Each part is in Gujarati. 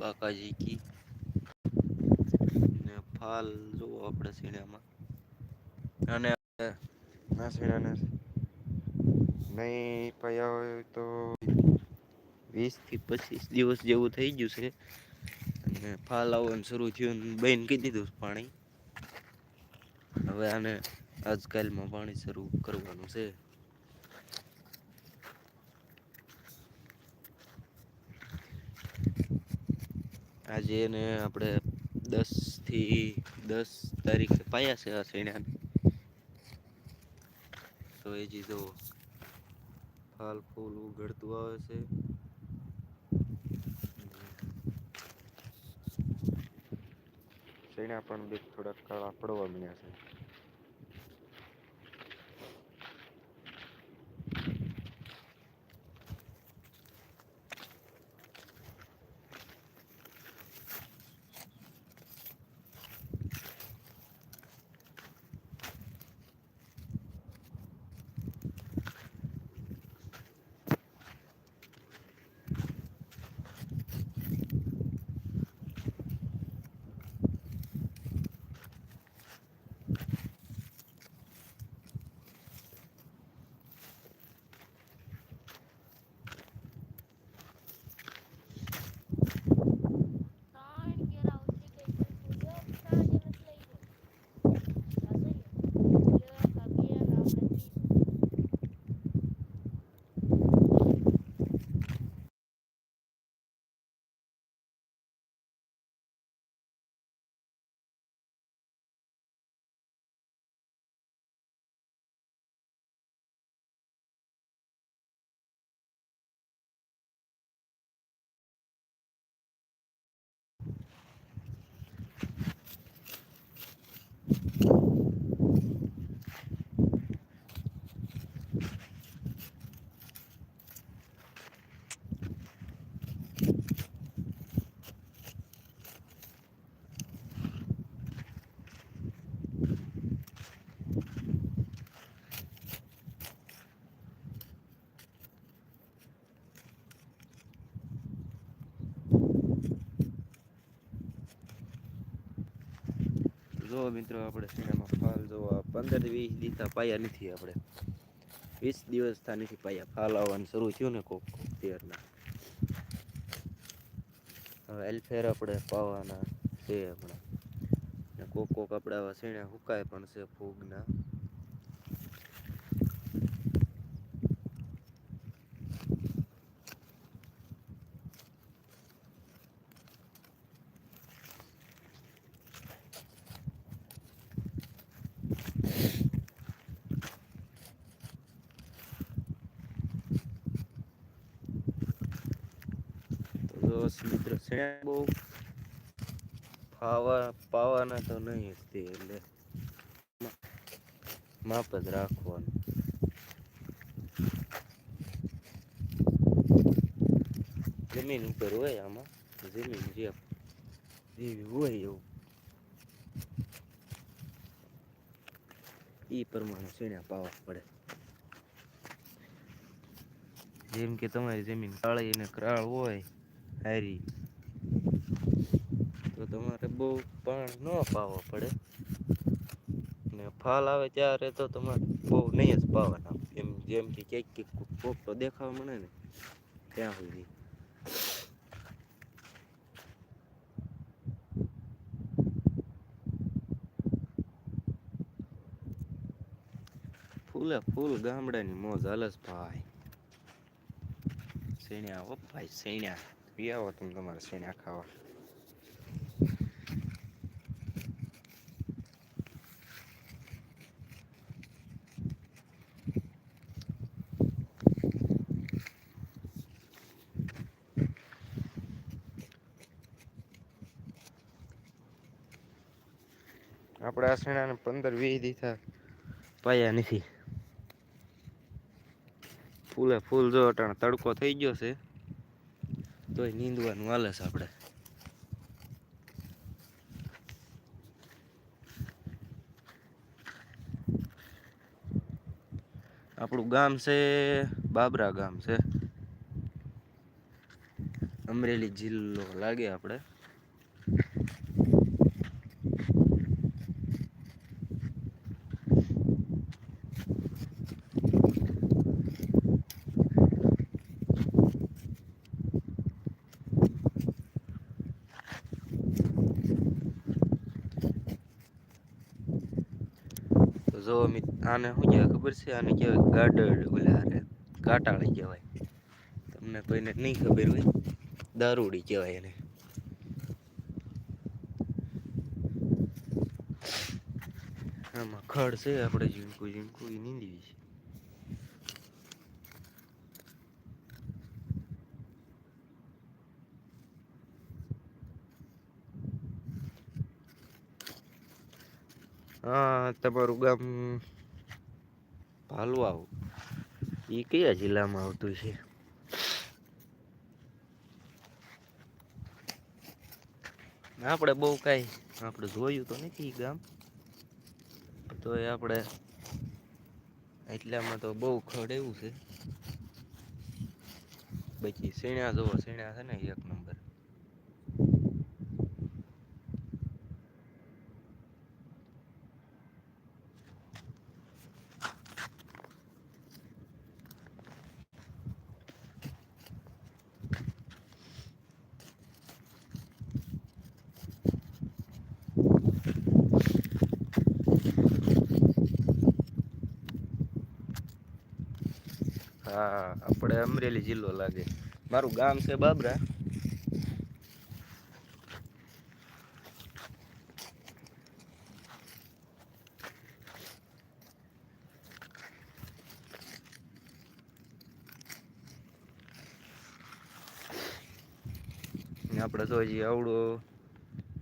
બાકાજી કી. ને ફાલ જોવો આપણે સીણામાં અને ના નહીં પયા હોય તો વીસથી પચીસ દિવસ જેવું થઈ ગયું છે. અને ફાલ આવવાનું શરૂ થયું બેન કીધી દીધું પાણી. હવે આને આજકાલમાં પાણી શરૂ કરવાનું છે. આજે એને આપણે દસથી દસ તારીખે પાયા છે આ સણાને તો એ જીધો ફાલ ફૂલ ઉઘડતું આવે છે. સૈણા પણ બી થોડાક કાળા પડવા મળ્યા છે. મિત્રો, આપણે સિનેમા ફાલ જોવા પંદર વીસ દીથા પાયા નથી આપણે. વીસ દિવસ થા નથી પાયા. ફાલ આવવાનું શરૂ થયું ને કોક કોક તેરના. હવે એલ્ફેર આપણે પાવાના છે હમણાં. કોક કોક આપણે આવા સીણા હુકાય પણ છે ફૂગના. તો મિત્ર સીણા બહુ? ફાવા પાવાના તો નહીં તે એટલે માપ જ રાખવાનું. જમીન ઉપર હોય આમાં, જમીન જે જેવી હોય એવું. એ પ્રમાણે સીણા પાવા પડે. જેમ કે તમારી જમીન કાળી અને કરાળ હોય હારી. તો તમારે બહુ પણ ન પાવો પડે. ને ફાલ આવે ત્યારે તો તમારે બહુ નહીં જ પાવાના. એમ જેમ કે ક્યાંક ક્યાંક કોક તો દેખાવા મળે ને ત્યાં સુધી. ફૂલે ફૂલ ગામડાની મોજ અલસ ભાઈ. સૈણ્યા હો ભાઈ સૈણ્યા પી આવો તમે તમારે સૈણ્યા ખાવા આપણે આ સૈણાને પંદર વીસ દીધા, પાયા નથી. ફૂલે ફૂલ જો અટાણે તડકો થઈ ગયો છે. તોય નીંદવાનું હાલે આપણે. આપણું ગામ છે બાબરા ગામ છે. અમરેલી જિલ્લો લાગે આપણે. જો આને શું કહેવાય, ખબર છે? આને કહેવાય ગાડળ ઓલા હારે કાટાળી કહેવાય. તમને કોઈને નહીં ખબર હોય, દારૂડી કહેવાય એને. આમાં ખડ છે, આપણે ઝીણકું ઝીણકું એ નીંદી છે હા, તમારું ગામ ભાલવાવ એ કયા જિલ્લામાં આવતું છે? આપણે બહુ કાંઈ આપણે જોયું તો નથી ગામ. તો એ આપણે એટલામાં તો બહુ ખડ એવું છે. બાકી સીણા જોવો સીણા છે ને એક નંબર. આપણે અમરેલી જિલ્લો લાગે. મારું ગામ છે બાબરા. ને આપણે તો હજી આવડું,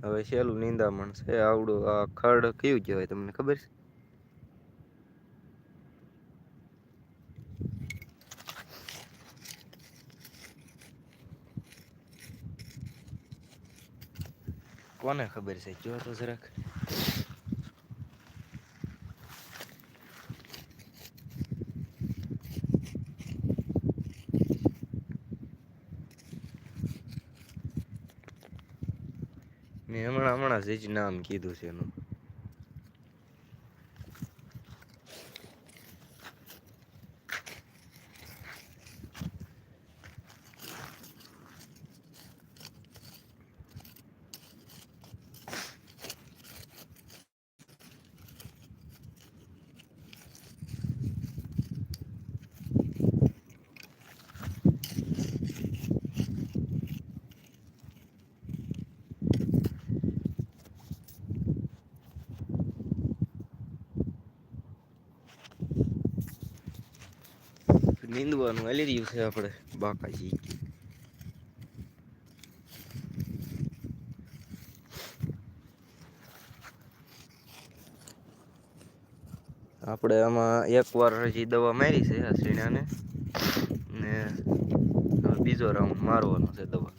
હવે સહેલું નિંદામણ છે, આવડું આ ખડ કયું કહેવાય તમને ખબર છે? કોને ખબર છે જો તો જરાક મેં હમણાં હમણાં જ નામ કીધું છે એનું નીંદવાનું હાલી રહ્યું છે આપણે બાકાજી. આપણે આમાં એક વાર હજી દવા મારી છે આ સીણાને. ને બીજો રાઉન્ડ મારવાનો છે દવાનો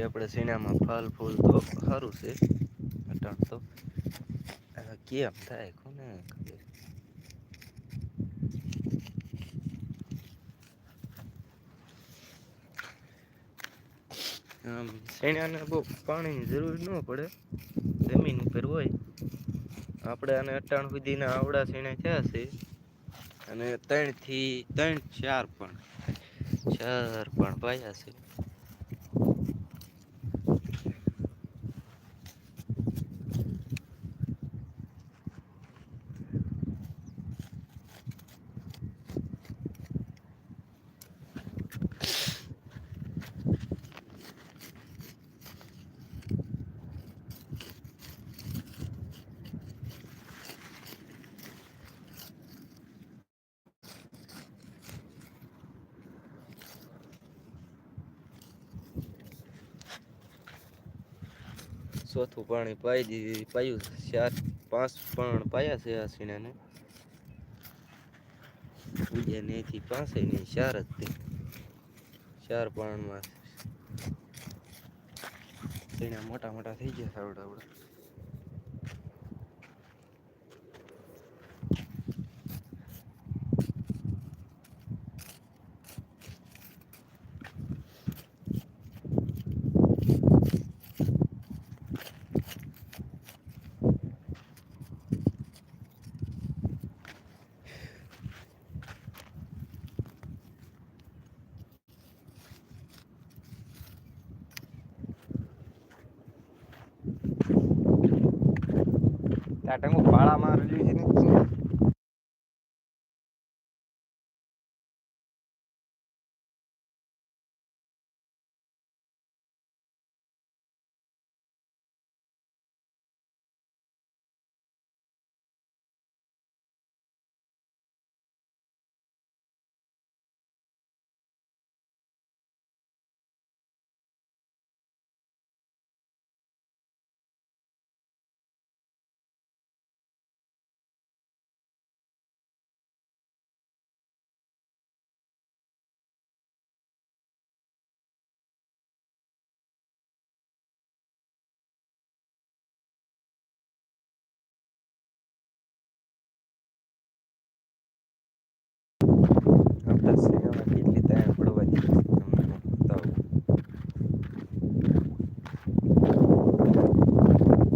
બાકી આપણે સીણામાં ફાલ ફૂલ તો સારું છે. અટાણ તો. કેમ થાય કોને ખબર? શેણાને બહુ પાણીની જરૂર ન પડે. જમીન ઉપર હોય. આપણે આને અટાણ સુધીના આવડા શેણા થયા છે. અને ત્રણથી ત્રણ ચાર પણ. ચાર પણ પાયા છે. ચોથું પાણી પાઈ દીધી. પાયું ચાર પાંચ પણ પાયા છે આ સીણાને. બીજા નેથી પાસે નહીં, ચાર જ તે. ચાર પાણમાં. મોટા મોટા થઈ ગયા સાવડા આવડા. ત્યાં ટંગુ પાળા મારેલી છે ને આપણા સીણામાં કેટલી તાણ પડવા દીધી છે તમને બતાવું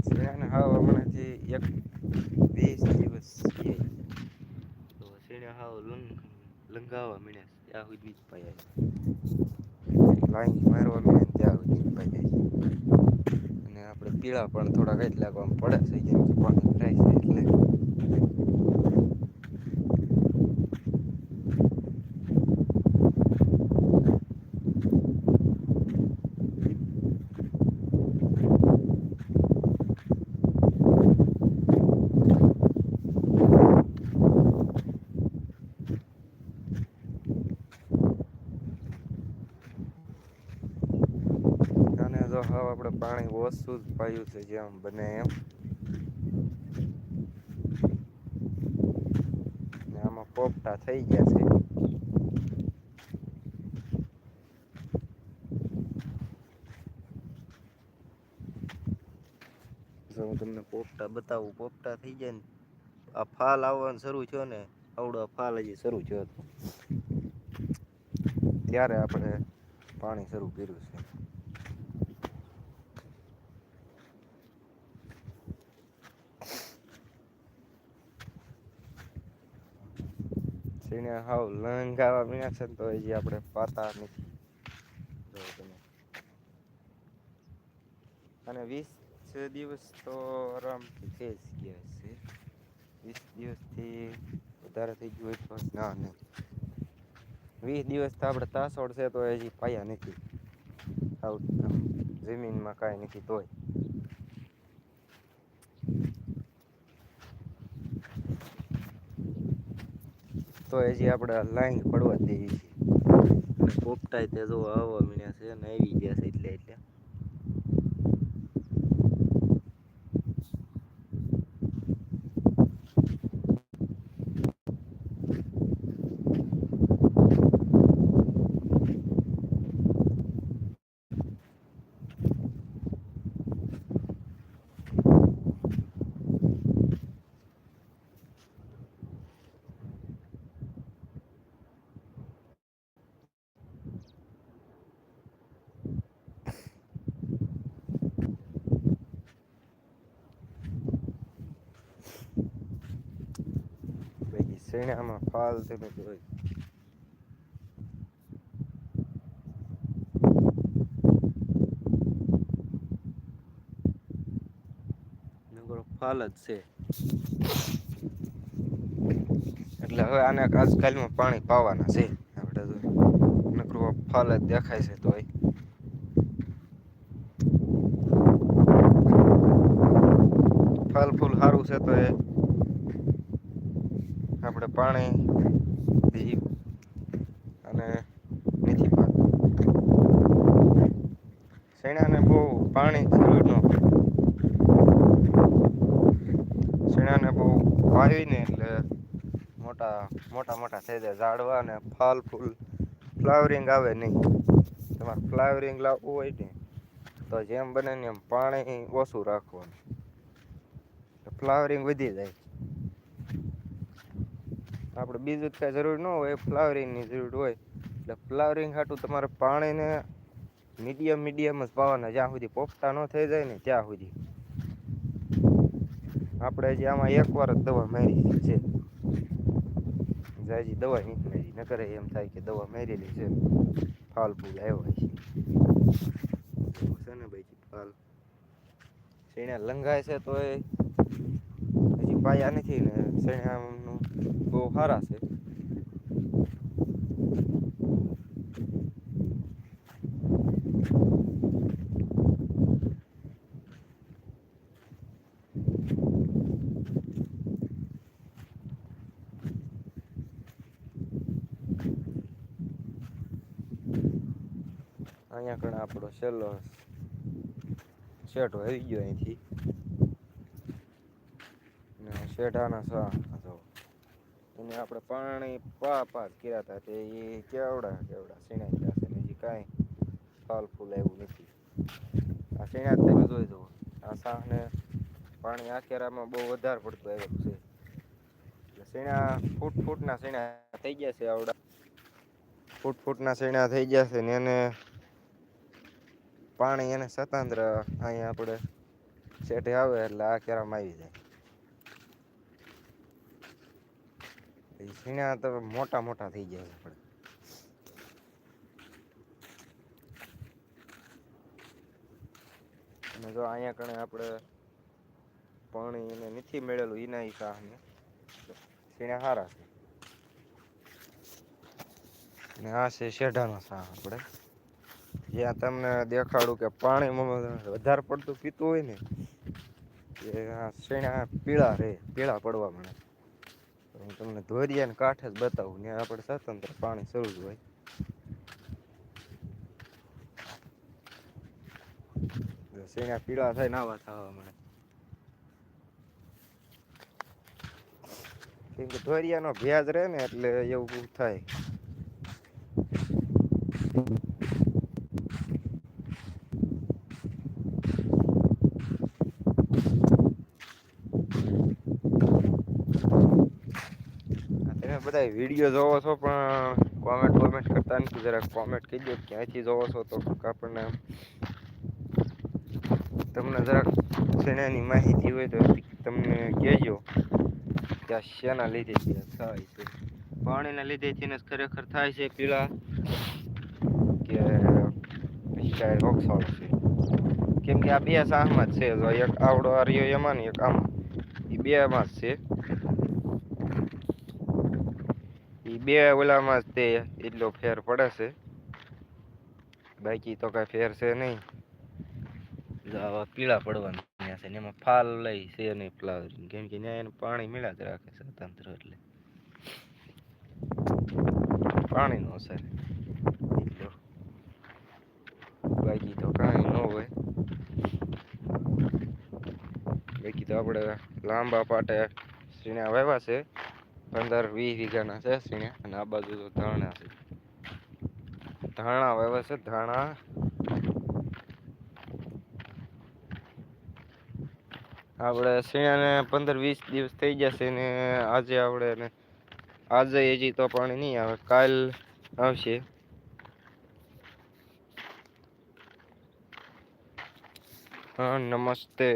સીણાને હાવ હમણાંથી એક દિવસ થયા તો શેણે હાવ લંગ લંગાવા મળ્યા. ત્યાં સુધી જ પાયા લાઈન મારવા મળે ત્યાં સુધી જ પાયા અને આપણે પીળા પણ થોડાક એટલા પડે છે જેમ પાણી ભરાય છે એટલે અને જો હવે આપણે પાણી ઓછું જ પાયું છે જેમ બને એમ. આમાં પોપટા થઈ ગયા છે. હું તમને પોપટા બતાવું, પોપટા થઈ જાય ને, આ ફાલ આવવાનું શરૂ થયો ને, આવડો ફાલ હજી શરૂ થયો ત્યારે આપણે પાણી શરૂ કર્યું છે. સીણે હાવ લંગાવા મીણ્યા છે તો હજી આપણે પાતા નથી. અને વીસ દિવસ તો આરામથી થઈ જ ગયા છે. વીસ દિવસથી વધારે થઈ ગયું હોય તો ના નહીં વીસ દિવસ તો આપણે તાસોડ છે તો હજી પાયા નથી. આવું જમીનમાં કાંઈ નથી તોય. તો હજી આપણે લાઈન પડવા દઈએ છીએ પોપટાય તે જો આવવા મીણ્યા છે ને આવી ગયા છે એટલે એટલે બાકી શેણામાં ફાલ તમે જોઈ ફાલ જ છે. એટલે હવે આને આજકાલમાં પાણી પાવાના છે. આપણે તો નકરો ફાલ જ દેખાય છે તોય. ફાલ ફૂલ સારું છે તો એ પાણી બીજી અને મેથી પાક. શેણાને બહુ પાણી જરૂર ન શેણાને બહુ વાવીને એટલે મોટા મોટા મોટા થઈ જાય. ઝાડવા અને ફાલ, ફૂલ, ફ્લાવરિંગ આવે નહીં. તમારે ફ્લાવરિંગ લાવવું હોય ને, તો જેમ બને ને એમ પાણી ઓછું રાખવાનું. ફ્લાવરિંગ વધી જાય. આપણે બીજું જ કાંઈ જરૂર ન હોય ફ્લાવરિંગની જરૂર હોય. એટલે ફ્લાવરિંગ હાટું તમારે પાણીને મીડિયમ મીડિયમ જ પાવાના, જ્યાં સુધી પોપટા ન થઈ જાય ને ત્યાં સુધી. આપણે હજી આમાં એકવાર જ દવા મારી છે. જાયજી દવા નથી ન નકર એમ થાય કે દવા મારેલી છે. ફાલ ફૂલ આવ્યો છે. છે ને ભાઈ ફાલ. શેણા લંઘાય છે તો એ હજી પાયા નથી ને શેણાનું બહુ સારા છે. અહીંયા કણ આપણો છેલ્લો શેઠ આવી ગયો અહીંથી. ને શેઠાના સા જો એને આપણે પાણી પા પા કર્યા હતા તે એ કેવડા કેવડા? સીણાઈ ગયા છે હજી કાંઈ ફાલ ફૂલ એવું નથી. આ સીણા તમે જોઈ દો આ સાહને પાણી આ કેરામાં બહુ વધારે પડતું આવ્યું છે. એટલે સીણા ફૂટ ફૂટના સીણા થઈ ગયા છે આવડા. ફૂટ ફૂટના સીણા થઈ ગયા છે ને એને પાણી એને સ્વતંત્ર અહીંયા આપણે શેઠે આવે એટલે આ કેરામાં આવી જાય. એ તો મોટા મોટા થઈ જાય છે આપણે અને જો અહીંયા કણે આપણે પાણી એને નથી મેળેલું એના હિસાબને સીણા સારા છે. ને આ છે શેઢાનો સાહ આપણે. જ્યાં તમને દેખાડું કે પાણીમાં વધારે પડતું પીતું હોય ને, એ શેણા પીળા રહે પીળા પડવા મળે હું તમને ધોરિયાને કાંઠે જ બતાવું, ત્યાં આપણે સ્વતંત્ર પાણી શરૂ જ હોય. શેણા પીળા થાય નાવા થવા મળે. કેમ કે ધોરિયાનો ભેજ રહે ને એટલે એવું થાય આ તમે બધા વીડિયો જોવો છો, પણ કોમેન્ટ કોમેન્ટ કરતા નથી જરાક કોમેન્ટ કહી દો, ક્યાંથી જોવો છો તો આપણને તમને જરાક શેનાની માહિતી હોય તો તમને કહેજો. કે આ શેના લીધે થાય છે. પાણીના લીધેથી ને જ ખરેખર થાય છે પીળા કે કાંઈ રોગચાળો છે. કેમ કે આ બે સાહમાં જ છે, જો એક આવડો આ રહ્યો એમાં ને એક આમ, એ બેમાં જ છે એ બે ઓલામાં જ તે એટલો ફેર પડે છે. બાકી તો કાંઈ ફેર છે નહીં. આવા પીળા પડવાના ત્યાં છે એમાં ફાલ લઈ છે નહીં ફ્લાવરિંગ કેમ કે ત્યાં એને પાણી મેળા જ રાખે છે સ્વતંત્ર એટલે. પાણીનો અસર એટલો. બાકી તો કાંઈ ન હોય. બાકી તો આપણે લાંબા પાટે શ્રીના વાવ્યા છે. પંદર વીસ વીઘાના છે સીણ્યા અને આ બાજુ તો ધાણા છે. ધાણા વાવ્યા છે, ધાણા. આપણે સીણાને પંદર વીસ દિવસ થઈ જશે ને આજે આપણે આજે હજી તો પાણી નહીં આવે, કાલ આવશે. નમસ્તે.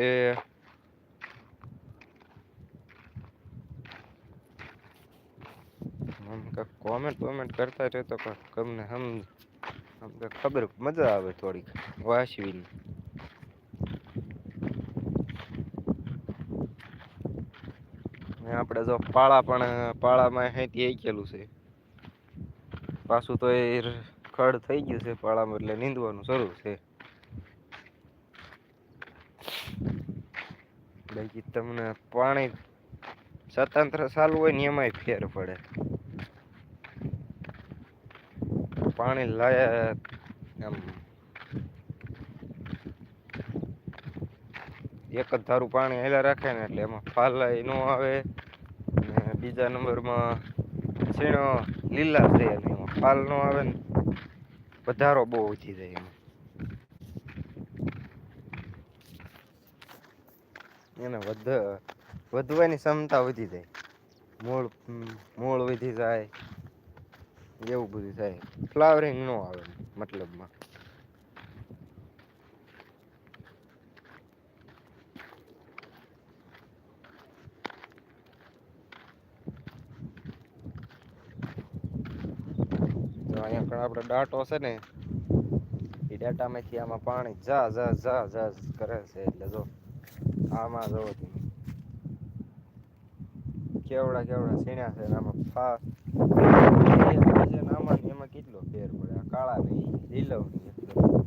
કાંઈક કોમેન્ટ કરતા રહે તો કાંઈક તમને હમ, અમને ખબર, મજા આવે થોડીક. વાંચવીને. આપણે જો પાળા પણ, પાળામાં હેતી આકેલું છે. પાછું તો એ ખડ થઈ ગયું છે પાળામાં એટલે નીંદવાનું શરૂ છે. બાકી તમને પાણી સ્વતંત્ર ચાલુ હોય ને એમાંય ફેર પડે. પાણી લાયક એમ. એક જ ધારું પાણી હેલા રાખે ને એટલે એમાં ફાલાય ન આવે. બીજા નંબરમાં છીણો લીલા થઈ અને એમાં ફાલ નો આવે ને વધારો બહુ ઓછી જાય એમાં. એને વધ, વધવાની ક્ષમતા વધી જાય. મૂળ મૂળ વધી જાય. એવું બધું થાય. ફ્લાવરિંગ ન આવે મતલબમાં. અહીંયા પણ આપણે ડાટો છે ને, એ ડાટામાંથી આમાં પાણી જા જા જા જા કરે છે. એટલે જો, આમાં જો, કેવડા કેવડા સીણ્યા છે આમાં ફા એક છે ને આમાં ને એમાં કેટલો ફેર પડે? આ કાળા ને ઈ લીલો ને એકદમ.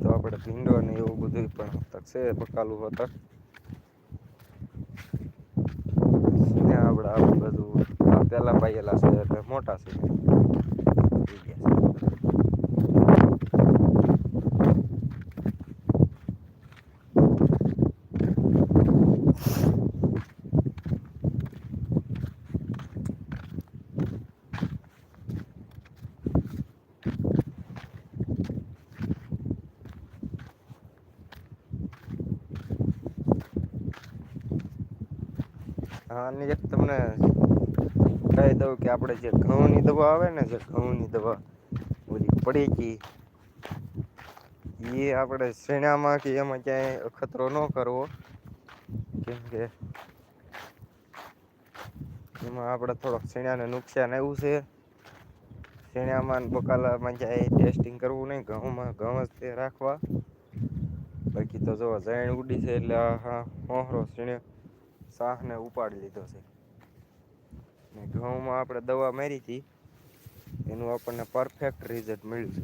તો આપણે ભીંડો ને એવું બધું પણ છે, પકાલું હતા. ત્યાં આપણે આ બધું પેલા પાયેલા છે, એટલે મોટા છે થઈ ગયા છે. અને એક તમને કહી દઉં કે આપણે જે ઘઉંની દવા આવે ને, જે ઘઉંની દવા બધી પડી ગઈ એ આપણે શેણામાં કે એમાં ક્યાંય અખતરો ન કરવો. કેમ કે એમાં આપણે થોડોક શેણાને નુકસાન આવ્યું છે. શેણામાં બકાલામાં જાય ટેસ્ટિંગ કરવું નહીં, ઘઉંમાં ઘઉં જ તે રાખવા. બાકી તો જો જૈણ ઉડી છે એટલે હા હોહરો શેણે શાહને ઉપાડી લીધો છે. ને ઘઉંમાં આપણે દવા મારી હતી, એનું આપણને પરફેક્ટ રિઝલ્ટ મળ્યું છે.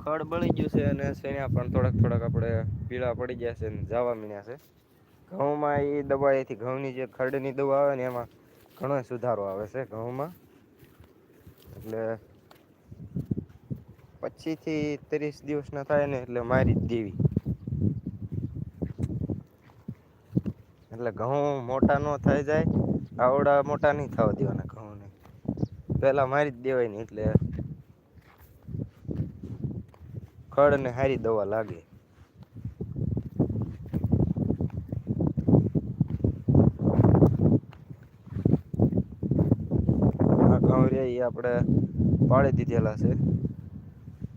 ખડ બળી ગયું છે અને શેણા પણ થોડાક થોડાક આપણે પીળા પડી ગયા છે અને જાવા મીણ્યા છે. ઘઉંમાં એ દવા એથી ઘઉંની જે ખડની દવા આવે ને એમાં ઘણો સુધારો આવે છે ઘઉંમાં. એટલે પચીસથી ત્રીસ દિવસના થાય ને એટલે મારી જ દેવી. એટલે ઘઉં મોટા ન થઈ જાય, આવડા મોટા નહીં થવા દેવાના ઘઉંને. પહેલાં મારી જ દેવાય ને એટલે ખડ ને સારી દવા લાગે. ઘઉં રે એ આપણે પાડી દીધેલા છે.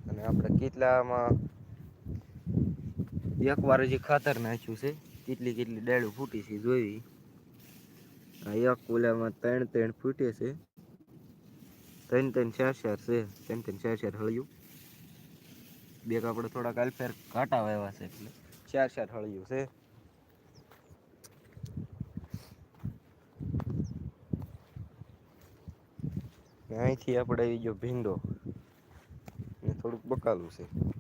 અને આપણે કેટલામાં એક વાર હજી ખાતર નાખ્યું છે. કેટલી કેટલી ડાળું ફૂટી છે જોઈ. આ એક ઓલામાં ત્રણ ત્રણ ફૂટે છે. ત્રણ ત્રણ ચાર ચાર છે. ત્રણ ત્રણ ચાર ચાર હળિયું. બે આપણે થોડાક અલ્ફેર ઘાટા વાવ્યા છે એટલે ચાર ચાર હળિયું છે. ને અહીંથી આપણે આવી ગયો ભીંડો. ને થોડુંક બકાલું છે.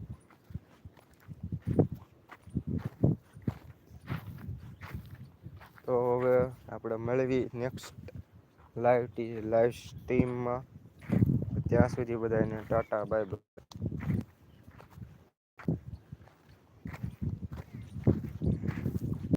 તો હવે આપણે મળવી નેક્સ્ટ લાઈવ લાઈવ સ્ટ્રીમમાં ત્યાં સુધી બધાને ટાટા બાય બાય